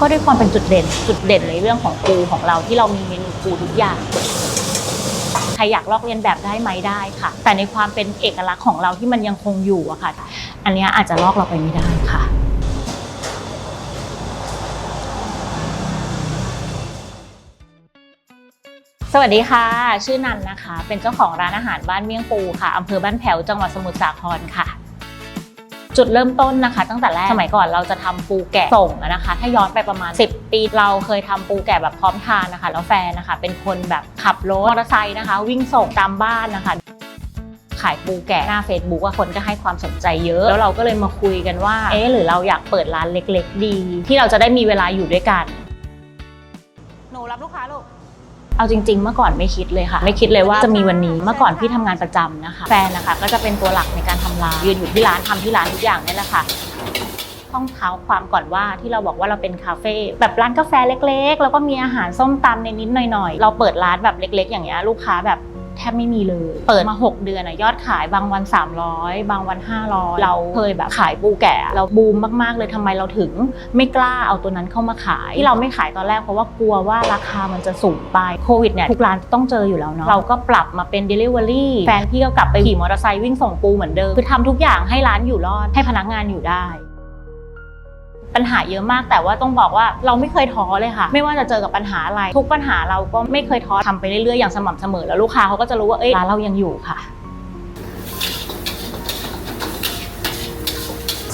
ก็ด้วยความเป็นจุดเด่น จุดเด่นในเรื่องของปูของเราที่เรามีเมนูปูทุกอย่างใครอยากลอกเลียนแบบได้ไหมได้ค่ะ แต่ในความเป็นเอกลักษณ์ของเราที่มันยังคงอยู่อะค่ะ อันเนี้ยอาจจะลอกเราไปไม่ได้ค่ะสวัสดีค่ะ ชื่อนันนะคะ เป็นเจ้าของร้านอาหารบ้านเมี่ยงปูค่ะอำเภอบ้านแพ้วจังหวัดสมุทรสาครค่ะ จุดเริ่มต้นนะคะ ตั้งแต่แรกสมัยก่อนเราจะทำปูแกะส่งอะนะคะ ถ้าย้อนไปประมาณ 10 ปีเราเคยทำปูแกะแบบพร้อมทานนะคะ แล้วแฟนนะคะ เป็นคนแบบขับรถมอเตอร์ไซค์นะคะ วิ่งส่งตามบ้านนะคะขายปูแกะหน้า Facebook ว่าคนก็ให้ความสนใจเยอะ แล้วเราก็เลยมาคุยกันว่า เอ๊ะหรือเราอยากเปิดร้านเล็ก ๆ ดี ที่เราจะได้มีเวลาอยู่ด้วยกัน หนูรับลูกค้าลูก เอาจริง ๆ เมื่อก่อนไม่คิดเลยค่ะ ไม่คิดเลยว่าจะมีวันนี้เมื่อก่อนพี่ทำงานประจำนะคะ แฟนนะคะ ก็จะเป็นตัวหลักในการทำร้านยืนอยู่ที่ร้านทำที่ร้านทุกอย่างนี่แหละค่ะต้องเท้าความก่อนว่าที่เราบอกว่าเราเป็นคาเฟ่แบบร้านกาแฟเล็ก ๆ แล้วก็มีอาหารส้มตำในนิดหน่อยๆ เราเปิดร้านแบบเล็ก ๆ อย่างเงี้ยลูกค้าแบบ แทบไม่มีเลย เปิดมา 6 เดือนอะยอดขายบางวัน 300 บางวัน 500 เราเคยแบบขายปูแกะเราบูมมากๆเลยทำไมเราถึงไม่กล้าเอาตัวนั้นเข้ามาขาย ที่เราไม่ขายตอนแรกเพราะว่ากลัวว่าราคามันจะสูงไปโควิดเนี่ยทุกร้านต้องเจออยู่แล้วเนาะเราก็ปรับมาเป็น Delivery แฟนพี่ก็กลับไปขี่มอเตอร์ไซค์วิ่งส่งปูเหมือนเดิมคือทำทุกอย่างให้ร้านอยู่รอดให้พนักงานอยู่ได้ ปัญหาเยอะมาก แต่ว่าต้องบอกว่าเราไม่เคยท้อเลยค่ะ ไม่ว่าจะเจอกับปัญหาอะไร ทุกปัญหาเราก็ไม่เคยท้อทำไปเรื่อยๆอย่างสม่ำเสมอแล้วลูกค้าเขาก็จะรู้ว่าเอ้ยร้านเรายังอยู่ค่ะ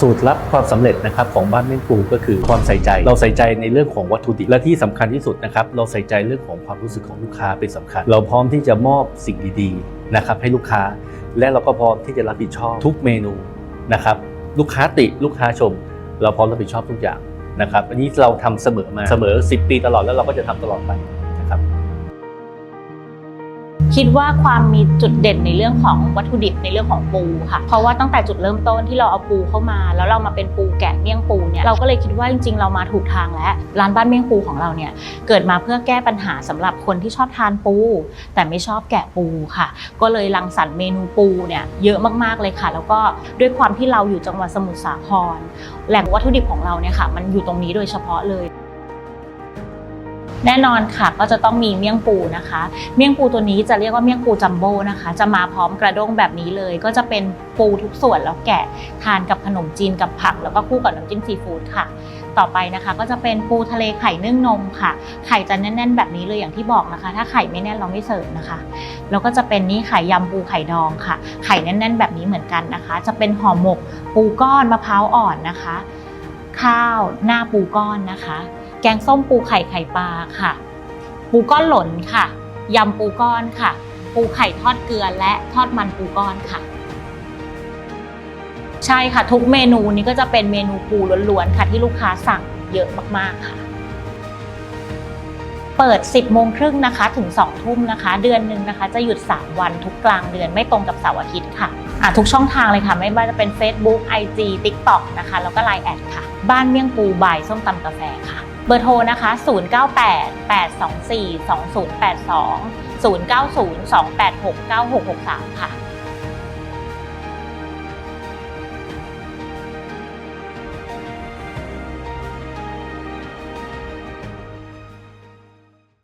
สูตรลับความสำเร็จนะครับของบ้านเมี่ยงปูก็คือความใส่ใจ เราใส่ใจในเรื่องของวัตถุดิบและที่สำคัญที่สุดนะครับเราใส่ใจเรื่องของความรู้สึกของลูกค้าเป็นสำคัญ เราพร้อมที่จะมอบสิ่งดีๆนะครับให้ลูกค้า และเราก็พร้อมที่จะรับผิดชอบทุกเมนูนะครับลูกค้าติลูกค้าชม เราพร้อมรับผิดชอบทุกอย่างนะครับ อันนี้เราทำเสมอมาเสมอ 10 ปีตลอดแล้วเราก็จะทำตลอดไป คิดว่าความมีจุดเด่นในเรื่องของวัตถุดิบในเรื่องของปูค่ะ เพราะว่าตั้งแต่จุดเริ่มต้นที่เราเอาปูเข้ามา แล้วเรามาเป็นปูแกะเมี่ยงปูเนี่ยเราก็เลยคิดว่าจริงๆ เรามาถูกทางแล้วร้านบ้านเมี่ยงปูของเราเนี่ยเกิดมาเพื่อแก้ปัญหาสำหรับคนที่ชอบทานปู แต่ไม่ชอบแกะปูค่ะ ก็เลยรังสรรค์เมนูปูเนี่ยเยอะมากๆเลยค่ะ แล้วก็ด้วยความที่เราอยู่จังหวัดสมุทรสาครแหล่งวัตถุดิบของเราเนี่ยค่ะ มันอยู่ตรงนี้โดยเฉพาะเลย แน่นอนค่ะก็จะต้องมีเมี่ยงปูนะคะ เมี่ยงปูตัวนี้จะเรียกว่าเมี่ยงปูจัมโบ้นะคะ จะมาพร้อมกระด้งแบบนี้เลย ก็จะเป็นปูทุกส่วนแล้วแกะทานกับขนมจีนกับผัก แล้วก็คู่กับน้ำจิ้มซีฟู้ดค่ะ ต่อไปนะคะก็จะเป็นปูทะเลไข่นึ่งนมค่ะ ไข่จะแน่น ๆ แบบนี้เลยอย่างที่บอกนะคะ ถ้าไข่ไม่แน่นเราไม่เสิร์ฟนะคะ แล้วก็จะเป็นนี่ไข่ยำปูไข่ดองค่ะ ไข่แน่น ๆ แบบนี้เหมือนกันนะคะ จะเป็นห่อหมก ปูก้อนมะพร้าวอ่อนนะคะ ข้าวหน้าปูก้อนนะคะ แกงส้มปูไข่ไข่ปลาค่ะ ปูก้อนหล่นค่ะ ยำปูก้อนค่ะ ปูไข่ทอดเกลือและทอดมันปูก้อนค่ะ ใช่ค่ะทุกเมนูนี้ก็จะเป็นเมนูปูล้วนๆค่ะ ที่ลูกค้าสั่งเยอะมากๆค่ะ เปิด 10โมงครึ่งนะคะถึง2ทุ่มนะคะ เดือนหนึ่งนะคะ จะหยุด 3 วันทุกกลางเดือนไม่ตรงกับเสาร์อาทิตย์ค่ะอะทุกช่องทางเลยค่ะ ไม่ว่าจะเป็น Facebook IG TikTok นะคะ แล้วก็ Line แอดค่ะ บ้านเมี่ยงปูบายส้มตำกาแฟค่ะ บอร์โทรนะคะ 098 824 2082 090 286 9663 ค่ะ